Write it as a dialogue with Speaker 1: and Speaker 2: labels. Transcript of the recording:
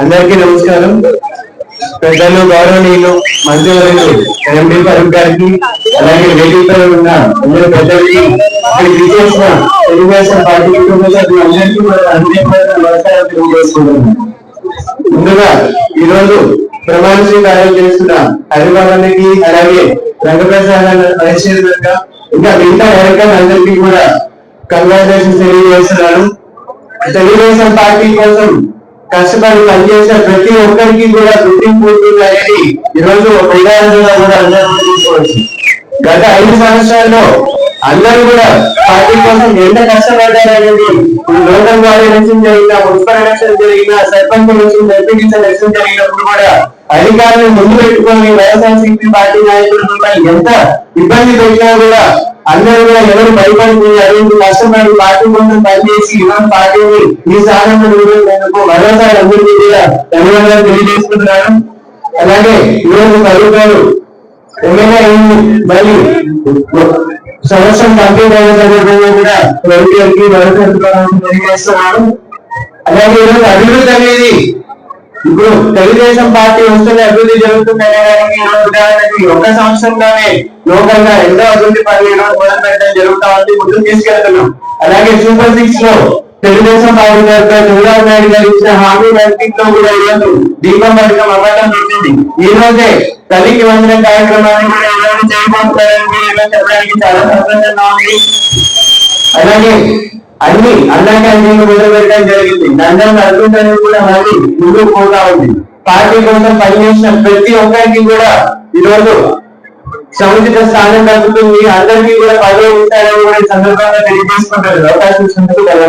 Speaker 1: అందరికీ నమస్కారం. పెద్దలు గౌరవనీయులు మంత్రివర్యులు ఎంపీ పరం గారికి అలాగే వేదికపై ఉన్న అందరి పెద్దలకి ఇక్కడికి విచ్చేసిన తెలుగుదేశం పార్టీ కుటుంబ సభ్యులు అందరికీ నమస్కారం తెలియజేసుకుంటున్నాను. ముందుగా ఈరోజు ప్రమాణ స్వీకారం చేస్తున్న హరిబాబానికి అలాగే రంగప్రసాద్ పరిశీలన ఇంకా మిగతా ఎవరికైనా అందరికీ కూడా కంగ్రాచులేషన్స్ తెలియజేస్తున్నాను. తెలుగుదేశం పార్టీ కోసం కష్టపడి పనిచేసిన ప్రతి ఒక్కరికి కూడా గుర్తింపు ఉంటుంది అనేది ఈ రోజు ఒక ఉదాహరణగా కూడా అందరూ తీసుకోవచ్చు గత ఐదు సంవత్సరాల్లో అందరూ కూడా పార్టీ కోసం ఎంత కష్టపడ్డారనేది లోకల్ బాడీ ఎలక్షన్ జరిగినా మున్సిపల్ ఎలక్షన్ జరిగినా సర్పంచ్ ఎలక్షన్ ఎంపీటీసీ ఎలక్షన్ జరిగినప్పుడు కూడా అధికారులను ముందు పెట్టుకొని వైఎస్ఆర్సీపీ పార్టీ నాయకులు ఎంత ఇబ్బంది పెట్టినా కూడా అందరూ కూడా ఎవరు భయపడిపోయారు కష్టపడి పార్టీ కోసం పనిచేసి ఇవాళ పార్టీని ఈ స్థానంలో మరోసారి అందరికీ కూడా ధన్యవాదాలు తెలియజేసుకుంటున్నాను. అలాగే ఈరోజు కరువు గారు ఎమ్మెల్యే సంవత్సరం కంప్లీట్ అయిన సందర్భంగా కూడా రవి గారికి తెలియజేస్తున్నాను. అలాగే ఈరోజు అభివృద్ధి అనేది ఇప్పుడు తెలుగుదేశం పార్టీ వస్తుంది అభివృద్ధి జరుగుతుంది అనేదానికి ఉదాహరణకి ఒక సంవత్సరంలోనే లోకల్గా ఎంతో అభివృద్ధి పనులు మొదలు పెట్టడం జరుగుతా ఉంది. ముందుకు తీసుకెళ్తున్నాం. అలాగే సూపర్ సిక్స్లో తెలుగుదేశం పార్టీ తరఫున చంద్రబాబు నాయుడు గారు ఇచ్చిన హామీ వర్కింగ్లో కూడా ఈరోజు దీపం పథకం అవ్వడం జరిగింది. ఈ రోజే తల్లికి వందన కార్యక్రమాన్ని కూడా చేయబోతున్నారని చెప్పడానికి చాలా సంతోషంగా ఉంది. అన్ని అన్న క్యాంటీన్లు మొదలుపెట్టడం జరిగింది. నందం అద్భుతాన్ని కూడా మళ్ళీ ముందుకు పోతా ఉంది. పార్టీ కోసం పనిచేసిన ప్రతి ఒక్కరికి కూడా ఈరోజు సముచిత స్థానం దక్కుతుంది. అందరికీ కూడా పదవి ఇస్తారని కూడా సందర్భంగా తెలియజేసుకుంటారు అవకాశం సందర్భంగా